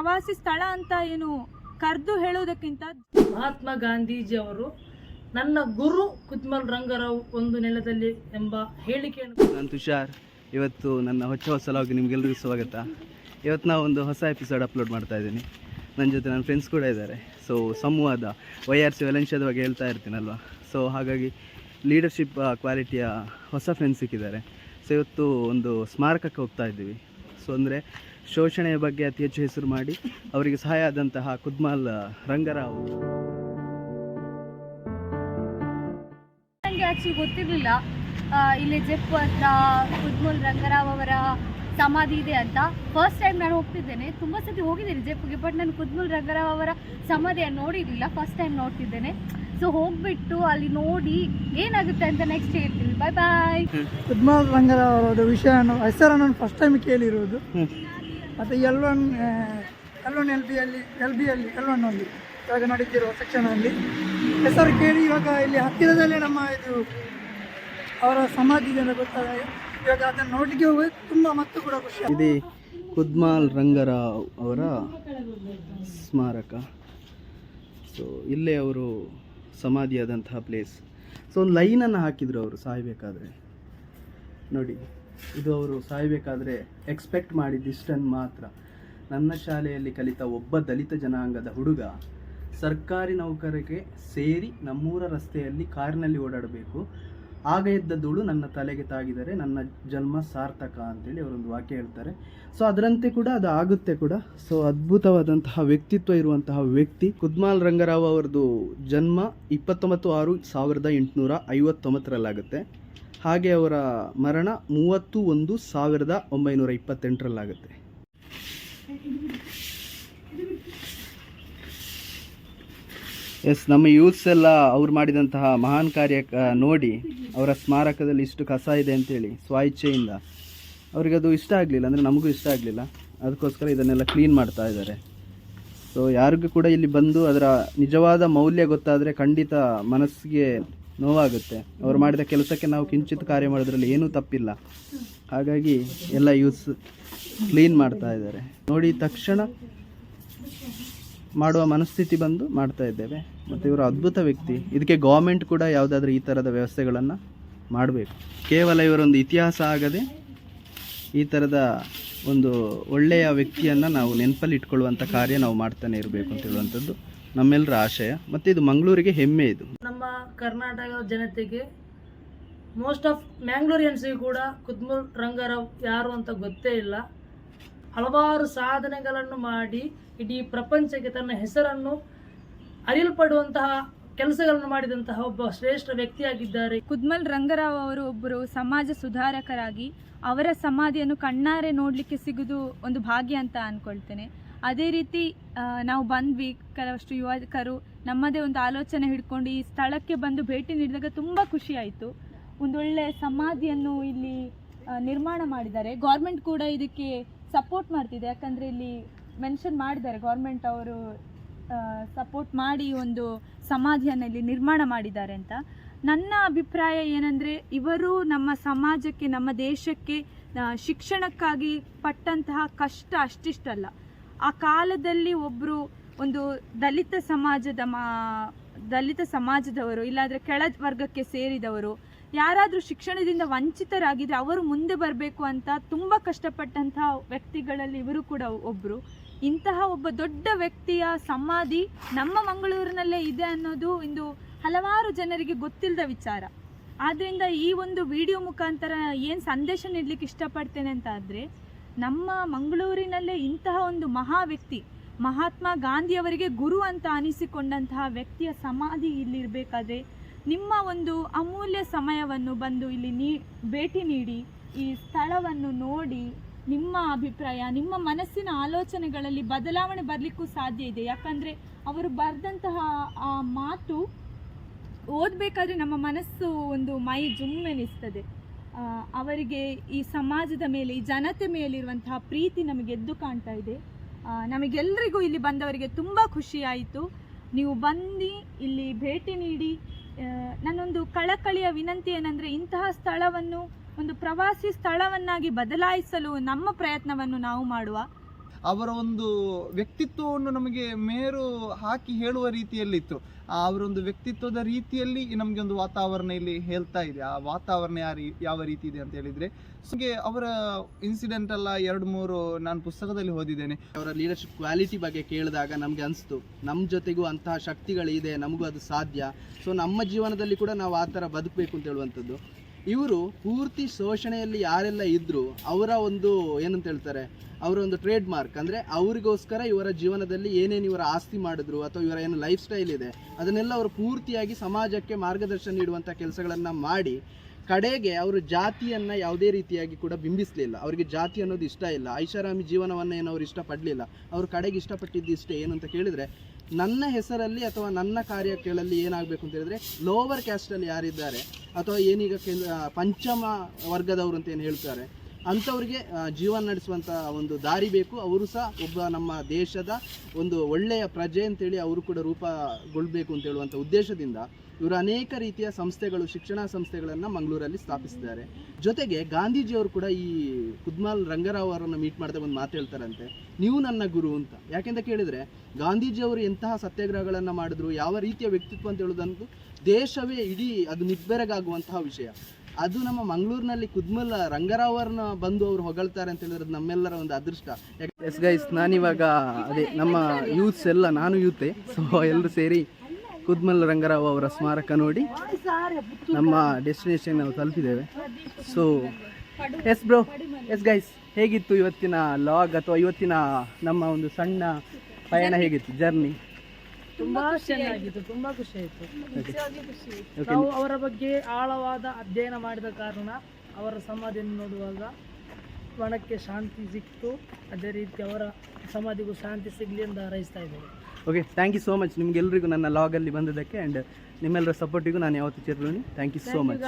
ಪ್ರವಾಸಿ ಸ್ಥಳ ಅಂತ ಏನು ಕರೆದು ಹೇಳುವುದಕ್ಕಿಂತ ಮಹಾತ್ಮ ಗಾಂಧೀಜಿ ಅವರು ನನ್ನ ಗುರು ಕುತ್ಮಲ್ ರಂಗರಾವ್ ಒಂದು ನೆಲದಲ್ಲಿ ಎಂಬ ಹೇಳಿಕೆ ನಾನು ತುಷಾರ್. ಇವತ್ತು ನನ್ನ ಹೊಚ್ಚ ಹೊಸಲಾಗಿ ನಿಮಗೆಲ್ಲರಿಗೂ ಸ್ವಾಗತ. ಇವತ್ತು ನಾವು ಒಂದು ಹೊಸ ಎಪಿಸೋಡ್ ಅಪ್ಲೋಡ್ ಮಾಡ್ತಾ ಇದ್ದೀನಿ. ನನ್ನ ಜೊತೆ ನನ್ನ ಫ್ರೆಂಡ್ಸ್ ಕೂಡ ಇದ್ದಾರೆ. ಸೊ ಸಂವಾದ ವೈ ಆರ್ ಸಿ ವೆಲೆನ್ಷಿಯಾದ ಬಗ್ಗೆ ಹೇಳ್ತಾ ಇರ್ತೀನಲ್ವ? ಸೊ ಹಾಗಾಗಿ ಲೀಡರ್ಶಿಪ್ ಕ್ವಾಲಿಟಿಯ ಹೊಸ ಫ್ರೆಂಡ್ಸ್ ಸಿಕ್ಕಿದ್ದಾರೆ. ಸೊ ಇವತ್ತು ಒಂದು ಸ್ಮಾರಕಕ್ಕೆ ಹೋಗ್ತಾ ಇದ್ದೀವಿ. ಸೊ ಅಂದರೆ ಶೋಷಣೆಯ ಬಗ್ಗೆ ಅತಿ ಹೆಚ್ಚು ಹೆಸರು ಮಾಡಿ ಅವರಿಗೆ ಸಹಾಯ ಆದಂತಹ ಕುದ್ಮಾಲ್ ರಂಗರಾವ್. ನನಗೆ ಆ್ಯಕ್ಚುಲಿ ಗೊತ್ತಿರಲಿಲ್ಲ. ಇಲ್ಲಿ ಜೆಪ್ ಅಂತ, ಕುದ್ಮಲ್, ರಂಗರಾವ್ ಅವರ ಸಮಾಧಿ ಇದೆ ಅಂತ. ಫಸ್ಟ್ ಟೈಮ್ ನಾನು ಹೋಗ್ತಿದ್ದೇನೆ. ತುಂಬ ಸತಿ ಹೋಗಿದ್ದೀನಿ ಜೆಪ್ಗೆ ಬಟ್ ನಾನು ಕುದ್ಮಲ್, ರಂಗರಾವ್ ಅವರ ಸಮಾಧಿಯನ್ನು ನೋಡಿರಲಿಲ್ಲ. First time ನೋಡ್ತಿದ್ದೇನೆ. ಸೊ ಹೋಗ್ಬಿಟ್ಟು ಅಲ್ಲಿ ನೋಡಿ ಏನಾಗುತ್ತೆ ಅಂತ ನೆಕ್ಸ್ಟ್ ಹೇಳ್ತೀನಿ. ಬಾಯ್ ಬಾಯ್ ಪದ್ಮಾ ರಂಗರಾವ್ ಅವರ ವಿಷಯ ಹೆಸರನ್ನು ಫಸ್ಟ್ ಟೈಮ್ ಕೇಳಿರುವುದು ಮತ್ತೆ L one L one L ಬಿಯಲ್ಲಿ L ಬಿಯಲ್ಲಿ ಎಲ್ ಒನ್ ಅಲ್ಲಿ ಇವಾಗ ನಡೀತಿರುವ ಸೆಕ್ಷನಲ್ಲಿ ಹೆಸರು ಕೇಳಿ ಇವಾಗ ಇಲ್ಲಿ ಹತ್ತಿರದಲ್ಲೇ ನಮ್ಮ ಇದು ಅವರ ಸಮಾಧಿ ಇದೆ ಅಂತ ಗೊತ್ತಾಗ ಇವಾಗ ಅದನ್ನು ನೋಡಲಿಕ್ಕೆ ಹೋಗಿ ತುಂಬ ಮತ್ತು ಕೂಡ ಖುಷಿ ಇದೆ ಇದು ಕುದ್ಮಾಲ್ ರಂಗರಾವ್ ಅವರ ಸ್ಮಾರಕ. ಸೊ ಇಲ್ಲೇ ಅವರು ಸಮಾಧಿಯಾದಂತಹ ಪ್ಲೇಸ್ ಸೊ ಒಂದು ಲೈನನ್ನು ಹಾಕಿದರು ಅವರು ಸಾಯಬೇಕಾದ್ರೆ. ನೋಡಿ, ಇದು ಅವರು ಸಾಯಬೇಕಾದ್ರೆ ಎಕ್ಸ್ಪೆಕ್ಟ್ ಮಾಡಿದ್ದಿಷ್ಟನ್ನು ಮಾತ್ರ. ನನ್ನ ಶಾಲೆಯಲ್ಲಿ ಕಲಿತ ಒಬ್ಬ ದಲಿತ ಜನಾಂಗದ ಹುಡುಗ ಸರ್ಕಾರಿ ನೌಕರಿಗೆ ಸೇರಿ ನಮ್ಮೂರ ರಸ್ತೆಯಲ್ಲಿ ಕಾರಿನಲ್ಲಿ ಓಡಾಡಬೇಕು. ಆಗ ಇದ್ದ ಧೂಳು ನನ್ನ ತಲೆಗೆ ತಾಗಿದರೆ ನನ್ನ ಜನ್ಮ ಸಾರ್ಥಕ ಅಂತೇಳಿ ಅವರೊಂದು ವಾಕ್ಯ ಹೇಳ್ತಾರೆ. ಸೊ ಅದರಂತೆ ಕೂಡ ಅದು ಆಗುತ್ತೆ ಕೂಡ. ಸೊ ಅದ್ಭುತವಾದಂತಹ ವ್ಯಕ್ತಿತ್ವ ಇರುವಂತಹ ವ್ಯಕ್ತಿ ಕುದ್ಮಾಲ್ ರಂಗರಾವ್ ಅವರದು ಜನ್ಮ ಇಪ್ಪತ್ತೊಂಬತ್ತು ಆರು ಸಾವಿರದ ಎಂಟುನೂರ ಐವತ್ತೊಂಬತ್ತರಲ್ಲಾಗುತ್ತೆ. ಹಾಗೆ ಅವರ ಮರಣ ಮೂವತ್ತು ಒಂದು ಸಾವಿರದ ಒಂಬೈನೂರ ಇಪ್ಪತ್ತೆಂಟರಲ್ಲಾಗುತ್ತೆ. ಎಸ್ ನಮ್ಮ ಯೂತ್ಸ್ ಎಲ್ಲ ಅವ್ರು ಮಾಡಿದಂತಹ ಮಹಾನ್ ಕಾರ್ಯ ನೋಡಿ ಅವರ ಸ್ಮಾರಕದಲ್ಲಿ ಇಷ್ಟು ಕಸ ಇದೆ ಅಂತೇಳಿ ಸ್ವ ಅವ್ರಿಗೆ ಅದು ಇಷ್ಟ ಆಗಲಿಲ್ಲ, ಅಂದರೆ ನಮಗೂ ಇಷ್ಟ ಆಗಲಿಲ್ಲ. ಅದಕ್ಕೋಸ್ಕರ ಇದನ್ನೆಲ್ಲ ಕ್ಲೀನ್ ಮಾಡ್ತಾ ಇದ್ದಾರೆ. ಸೊ ಯಾರಿಗೂ ಕೂಡ ಇಲ್ಲಿ ಬಂದು ಅದರ ನಿಜವಾದ ಮೌಲ್ಯ ಗೊತ್ತಾದರೆ ಖಂಡಿತ ಮನಸ್ಸಿಗೆ ನೋವಾಗುತ್ತೆ. ಅವ್ರು ಮಾಡಿದ ಕೆಲಸಕ್ಕೆ ನಾವು ಕಿಂಚಿತ್ ಕಾರ್ಯ ಮಾಡೋದ್ರಲ್ಲಿ ಏನೂ ತಪ್ಪಿಲ್ಲ. ಹಾಗಾಗಿ ಎಲ್ಲ ಯೂಸ್ ಕ್ಲೀನ್ ಮಾಡ್ತಾ ಇದ್ದಾರೆ. ನೋಡಿ ತಕ್ಷಣ ಮಾಡುವ ಮನಸ್ಥಿತಿ ಬಂದು ಮಾಡ್ತಾ ಇದ್ದೇವೆ. ಮತ್ತು ಇವರು ಅದ್ಭುತ ವ್ಯಕ್ತಿ. ಇದಕ್ಕೆ ಗೌರ್ಮೆಂಟ್ ಕೂಡ ಯಾವುದಾದ್ರೂ ಈ ಥರದ ವ್ಯವಸ್ಥೆಗಳನ್ನು ಮಾಡಬೇಕು. ಕೇವಲ ಇವರೊಂದು ಇತಿಹಾಸ ಆಗದೆ ಈ ಥರದ ಒಂದು ಒಳ್ಳೆಯ ವ್ಯಕ್ತಿಯನ್ನು ನಾವು ನೆನಪಲ್ಲಿ ಇಟ್ಕೊಳ್ಳುವಂಥ ಕಾರ್ಯ ನಾವು ಮಾಡ್ತಾನೆ ಇರಬೇಕು ಅಂತ ಹೇಳುವಂಥದ್ದು ನಮ್ಮೆಲ್ಲರ ಆಶಯ. ಮತ್ತು ಇದು ಮಂಗಳೂರಿಗೆ ಹೆಮ್ಮೆ ಇದು. ನಮ್ಮ ಕರ್ನಾಟಕದ ಜನತೆಗೆ ಮೋಸ್ಟ್ ಆಫ್ ಮ್ಯಾಂಗ್ಳೂರಿಯನ್ಸಿಗೆ ಕೂಡ ಕುದ್ಮೂರ್ ರಂಗರಾವ್ ಯಾರು ಅಂತ ಗೊತ್ತೇ ಇಲ್ಲ. ಹಲವಾರು ಸಾಧನೆಗಳನ್ನು ಮಾಡಿ ಇಡೀ ಪ್ರಪಂಚಕ್ಕೆ ತನ್ನ ಹೆಸರನ್ನು ಅರಿಯಲ್ಪಡುವಂತಹ ಕೆಲಸಗಳನ್ನು ಮಾಡಿದಂತಹ ಒಬ್ಬ ಶ್ರೇಷ್ಠ ವ್ಯಕ್ತಿಯಾಗಿದ್ದಾರೆ. ಕುದ್ಮಲ್ ರಂಗರಾವ್ ಅವರು ಒಬ್ಬರು ಸಮಾಜ ಸುಧಾರಕರಾಗಿ ಅವರ ಸಮಾಧಿಯನ್ನು ಕಣ್ಣಾರೆ ನೋಡಲಿಕ್ಕೆ ಸಿಗುವುದು ಒಂದು ಭಾಗ್ಯ ಅಂತ ಅಂದ್ಕೊಳ್ತೇನೆ ಅದೇ ರೀತಿ ನಾವು ಬಂದ್ವಿ, ಕೆಲವಷ್ಟು ಯುವಕರು ನಮ್ಮದೇ ಒಂದು ಆಲೋಚನೆ ಹಿಡ್ಕೊಂಡು ಈ ಸ್ಥಳಕ್ಕೆ ಬಂದು ಭೇಟಿ ನೀಡಿದಾಗ ತುಂಬ ಖುಷಿ ಆಯಿತು. ಒಂದೊಳ್ಳೆ ಸಮಾಧಿಯನ್ನು ಇಲ್ಲಿ ನಿರ್ಮಾಣ ಮಾಡಿದ್ದಾರೆ. ಗೌರ್ಮೆಂಟ್ ಕೂಡ ಇದಕ್ಕೆ ಸಪೋರ್ಟ್ ಮಾಡ್ತಿದೆ. ಯಾಕಂದರೆ ಇಲ್ಲಿ ಮೆನ್ಷನ್ ಮಾಡಿದ್ದಾರೆ ಗೌರ್ಮೆಂಟ್ ಅವರು ಸಪೋರ್ಟ್ ಮಾಡಿ ಒಂದು ಸಮಾಧಿಯನ್ನು ಇಲ್ಲಿ ನಿರ್ಮಾಣ ಮಾಡಿದ್ದಾರೆ ಅಂತ. ನನ್ನ ಅಭಿಪ್ರಾಯ ಏನಂದರೆ, ಇವರು ನಮ್ಮ ಸಮಾಜಕ್ಕೆ, ನಮ್ಮ ದೇಶಕ್ಕೆ ಶಿಕ್ಷಣಕ್ಕಾಗಿ ಪಟ್ಟಂತಹ ಕಷ್ಟ ಅಷ್ಟಿಷ್ಟಲ್ಲ. ಆ ಕಾಲದಲ್ಲಿ ಒಬ್ಬರು ಒಂದು ದಲಿತ ಸಮಾಜದ ಮಾ, ದಲಿತ ಸಮಾಜದವರು, ಇಲ್ಲಾಂದರೆ ಕೆಳ ವರ್ಗಕ್ಕೆ ಸೇರಿದವರು ಯಾರಾದರೂ ಶಿಕ್ಷಣದಿಂದ ವಂಚಿತರಾಗಿದ್ದರೆ ಅವರು ಮುಂದೆ ಬರಬೇಕು ಅಂತ ತುಂಬ ಕಷ್ಟಪಟ್ಟಂತಹ ವ್ಯಕ್ತಿಗಳಲ್ಲಿ ಇವರು ಕೂಡ ಒಬ್ಬರು ಇಂತಹ ಒಬ್ಬ ದೊಡ್ಡ ವ್ಯಕ್ತಿಯ ಸಮಾಧಿ ನಮ್ಮ ಮಂಗಳೂರಿನಲ್ಲೇ ಇದೆ ಅನ್ನೋದು ಇಂದು ಹಲವಾರು ಜನರಿಗೆ ಗೊತ್ತಿಲ್ಲದ ವಿಚಾರ. ಆದ್ದರಿಂದ ಈ ಒಂದು ವಿಡಿಯೋ ಮುಖಾಂತರ ಏನು ಸಂದೇಶ ನೀಡಲಿಕ್ಕೆ ಇಷ್ಟಪಡ್ತೇನೆ ಅಂತ ಆದರೆ, ನಮ್ಮ ಮಂಗಳೂರಿನಲ್ಲೇ ಇಂತಹ ಒಂದು ಮಹಾ ವ್ಯಕ್ತಿ, ಮಹಾತ್ಮ ಗಾಂಧಿಯವರಿಗೆ ಗುರು ಅಂತ ಅನಿಸಿಕೊಂಡಂತಹ ವ್ಯಕ್ತಿಯ ಸಮಾಧಿ ಇಲ್ಲಿರಬೇಕಾದ್ರೆ ನಿಮ್ಮ ಒಂದು ಅಮೂಲ್ಯ ಸಮಯವನ್ನು ಬಂದು ಇಲ್ಲಿ ನೀ, ಭೇಟಿ ನೀಡಿ, ಈ ಸ್ಥಳವನ್ನು ನೋಡಿ ನಿಮ್ಮ ಅಭಿಪ್ರಾಯ, ನಿಮ್ಮ ಮನಸ್ಸಿನ ಆಲೋಚನೆಗಳಲ್ಲಿ ಬದಲಾವಣೆ ಬರಲಿಕ್ಕೂ ಸಾಧ್ಯ ಇದೆ. ಯಾಕಂದರೆ ಅವರು ಬರೆದಂತಹ ಆ ಮಾತು ಓದಬೇಕಾದ್ರೆ ನಮ್ಮ ಮನಸ್ಸು ಒಂದು ಮೈ ಜುಮ್ಮೆನಿಸ್ತದೆ. ಅವರಿಗೆ ಈ ಸಮಾಜದ ಮೇಲೆ, ಈ ಜನತೆ ಮೇಲಿರುವಂತಹ ಪ್ರೀತಿ ನಮಗೆ ಎದ್ದು ಕಾಣ್ತಾ ಇದೆ. ನಮಗೆಲ್ಲರಿಗೂ ಇಲ್ಲಿ ಬಂದವರಿಗೆ ತುಂಬ ಖುಷಿಯಾಯಿತು ನೀವು ಬಂದು ಇಲ್ಲಿ ಭೇಟಿ ನೀಡಿ ನನ್ನೊಂದು ಕಳಕಳಿಯ ವಿನಂತಿ ಏನಂದರೆ ಇಂತಹ ಸ್ಥಳವನ್ನು ಒಂದು ಪ್ರವಾಸಿ ಸ್ಥಳವನ್ನಾಗಿ ಬದಲಾಯಿಸಲು ನಮ್ಮ ಪ್ರಯತ್ನವನ್ನು ನಾವು ಮಾಡುವ ಅವರ ಒಂದು ವ್ಯಕ್ತಿತ್ವವನ್ನು ನಮಗೆ ಮೇರು ಹಾಕಿ ಹೇಳುವ ರೀತಿಯಲ್ಲಿತ್ತು. ಆ ಅವರ ಒಂದು ವ್ಯಕ್ತಿತ್ವದ ರೀತಿಯಲ್ಲಿ ನಮಗೆ ಒಂದು ವಾತಾವರಣ ಇಲ್ಲಿ ಹೇಳ್ತಾ ಇದೆ. ಆ ವಾತಾವರಣ ಯಾವ ಯಾವ ರೀತಿ ಇದೆ ಅಂತ ಹೇಳಿದ್ರೆ ಹಾಗೆ ಅವರ ಇನ್ಸಿಡೆಂಟ್ ಎಲ್ಲ ಎರಡು ಮೂರು ನಾನು ಪುಸ್ತಕದಲ್ಲಿ ಓದಿದ್ದೇನೆ. ಅವರ ಲೀಡರ್ಶಿಪ್ ಕ್ವಾಲಿಟಿ ಬಗ್ಗೆ ಕೇಳಿದಾಗ ನಮಗೆ ಅನಿಸ್ತು ನಮ್ಮ ಜೊತೆಗೂ ಅಂತಹ ಶಕ್ತಿಗಳಿದೆ ನಮಗೂ ಅದು ಸಾಧ್ಯ. ಸೊ ನಮ್ಮ ಜೀವನದಲ್ಲಿ ಕೂಡ ನಾವು ಆ ಥರ ಬದುಕಬೇಕು ಅಂತ ಹೇಳುವಂಥದ್ದು. ಇವರು ಪೂರ್ತಿ ಶೋಷಣೆಯಲ್ಲಿ ಯಾರೆಲ್ಲ ಇದ್ದರು ಅವರ ಒಂದು ಏನಂತ ಹೇಳ್ತಾರೆ, ಅವರ ಒಂದು ಟ್ರೇಡ್ ಮಾರ್ಕ್ ಅಂದರೆ ಅವರಿಗೋಸ್ಕರ ಇವರ ಜೀವನದಲ್ಲಿ ಏನೇನು ಇವರ ಆಸ್ತಿ ಮಾಡಿದ್ರು ಅಥವಾ ಇವರ ಏನು ಲೈಫ್ ಸ್ಟೈಲ್ ಇದೆ, ಅದನ್ನೆಲ್ಲ ಅವರು ಪೂರ್ತಿಯಾಗಿ ಸಮಾಜಕ್ಕೆ ಮಾರ್ಗದರ್ಶನ ನೀಡುವಂಥ ಕೆಲಸಗಳನ್ನು ಮಾಡಿ, ಕಡೆಗೆ ಅವರು ಜಾತಿಯನ್ನು ಯಾವುದೇ ರೀತಿಯಾಗಿ ಕೂಡ ಬಿಂಬಿಸಲಿಲ್ಲ. ಅವರಿಗೆ ಜಾತಿ ಅನ್ನೋದು ಇಷ್ಟ ಇಲ್ಲ. ಐಷಾರಾಮಿ ಜೀವನವನ್ನು ಏನು ಅವ್ರು ಇಷ್ಟಪಡಲಿಲ್ಲ. ಅವರು ಕಡೆಗೆ ಇಷ್ಟಪಟ್ಟಿದ್ದು ಇಷ್ಟೇ ಏನು ಅಂತ ಕೇಳಿದರೆ ನನ್ನ ಹೆಸರಲ್ಲಿ ಅಥವಾ ನನ್ನ ಕಾರ್ಯಕ್ಕೆಳಲ್ಲಿ ಏನಾಗಬೇಕು ಅಂತ ಹೇಳಿದ್ರೆ ಲೋವರ್ ಕ್ಯಾಸ್ಟಲ್ಲಿ ಯಾರಿದ್ದಾರೆ ಅಥವಾ ಏನೀಗ ಕೇಂದ್ರ, ಪಂಚಮ ವರ್ಗದವರು ಅಂತ ಏನು ಹೇಳ್ತಾರೆ ಅಂಥವ್ರಿಗೆ ಜೀವನ ನಡೆಸುವಂಥ ಒಂದು ದಾರಿ ಬೇಕು. ಅವರು ಸಹ ಒಬ್ಬ ನಮ್ಮ ದೇಶದ ಒಂದು ಒಳ್ಳೆಯ ಪ್ರಜೆ ಅಂತೇಳಿ ಅವರು ಕೂಡ ರೂಪಗೊಳ್ಳಬೇಕು ಅಂತ ಹೇಳುವಂಥ ಉದ್ದೇಶದಿಂದ ಇವರು ಅನೇಕ ರೀತಿಯ ಸಂಸ್ಥೆಗಳು, ಶಿಕ್ಷಣ ಸಂಸ್ಥೆಗಳನ್ನು ಮಂಗಳೂರಲ್ಲಿ ಸ್ಥಾಪಿಸಿದ್ದಾರೆ. ಜೊತೆಗೆ ಗಾಂಧೀಜಿಯವರು ಕೂಡ ಈ ಕುದ್ಮಾಲ್ ರಂಗರಾವ್ ಅವರನ್ನು ಮೀಟ್ ಮಾಡಿದಾಗ ಒಂದು ಮಾತು ಹೇಳ್ತಾರಂತೆ, ನೀವು ನನ್ನ ಗುರು ಅಂತ. ಯಾಕೆಂತ ಕೇಳಿದರೆ ಗಾಂಧೀಜಿಯವರು ಎಂತಹ ಸತ್ಯಾಗ್ರಹಗಳನ್ನು ಮಾಡಿದ್ರು, ಯಾವ ರೀತಿಯ ವ್ಯಕ್ತಿತ್ವ ಅಂತ ಹೇಳೋದಂತೂ ದೇಶವೇ ಇಡೀ ಅದು ನಿಬ್ಬೆರಗಾಗುವಂತಹ ವಿಷಯ. ಅದು ನಮ್ಮ ಮಂಗಳೂರಿನಲ್ಲಿ ಕುದ್ಮಲ್ ರಂಗರಾವ್ ಅವ್ರನ್ನ ಬಂದು ಅವರು ಹೊಗಳ್ತಾರೆ ಅಂತ ಹೇಳಿದ್ರೆ ನಮ್ಮೆಲ್ಲರ ಒಂದು ಅದೃಷ್ಟ. ಎಸ್ ಗೈಸ್ ನಾನಿವಾಗ ಅದೇ ನಮ್ಮ ಯೂತ್ಸ್ ಎಲ್ಲ ನಾನು ಯೂತೆ ಸೊ ಎಲ್ಲರೂ ಸೇರಿ ಕುದ್ಮಲ್ ರಂಗರಾವ್ ಅವರ ಸ್ಮಾರಕ ನೋಡಿ ನಮ್ಮ ಡೆಸ್ಟಿನೇಷನ್ ನಾವು ತಲುಪಿದ್ದೇವೆ. So yes bro yes guys ಹೇಗಿತ್ತು ಇವತ್ತಿನ ಲಾಗ್ ಅಥವಾ ಇವತ್ತಿನ ನಮ್ಮ ಒಂದು ಸಣ್ಣ ಪಯಣ ಹೇಗಿತ್ತು? ಜರ್ನಿ ತುಂಬಾ ಚೆನ್ನಾಗಿತ್ತು ತುಂಬಾ ಖುಷಿ ಆಯ್ತು. ನಾವು ಅವರ ಬಗ್ಗೆ ಆಳವಾದ ಅಧ್ಯಯನ ಮಾಡಿದ ಕಾರಣ ಅವರ ಸಮಾಧಿಯನ್ನು ನೋಡುವಾಗ ಮನಕ್ಕೆ ಶಾಂತಿ ಸಿಕ್ತು. ಅದೇ ರೀತಿ ಅವರ ಸಮಾಧಿಗೂ ಶಾಂತಿ ಸಿಗಲಿ ಎಂದು ಹಾರೈಸ್ತಾ ಇದ್ದೇವೆ. Okay thank you so much ನಿಮ್ಗೆಲ್ರಿಗೂ ನನ್ನ ಲಾಗಲ್ಲಿ ಬಂದಿದ್ದಕ್ಕೆ ಆ್ಯಂಡ್ ನಿಮ್ಮೆಲ್ಲರ ಸಪೋರ್ಟಿಗೂ ನಾನು ಯಾವತ್ತೂ ಚಿರಋಣಿ ಥ್ಯಾಂಕ್ ಯು ಸೋ ಮಚ್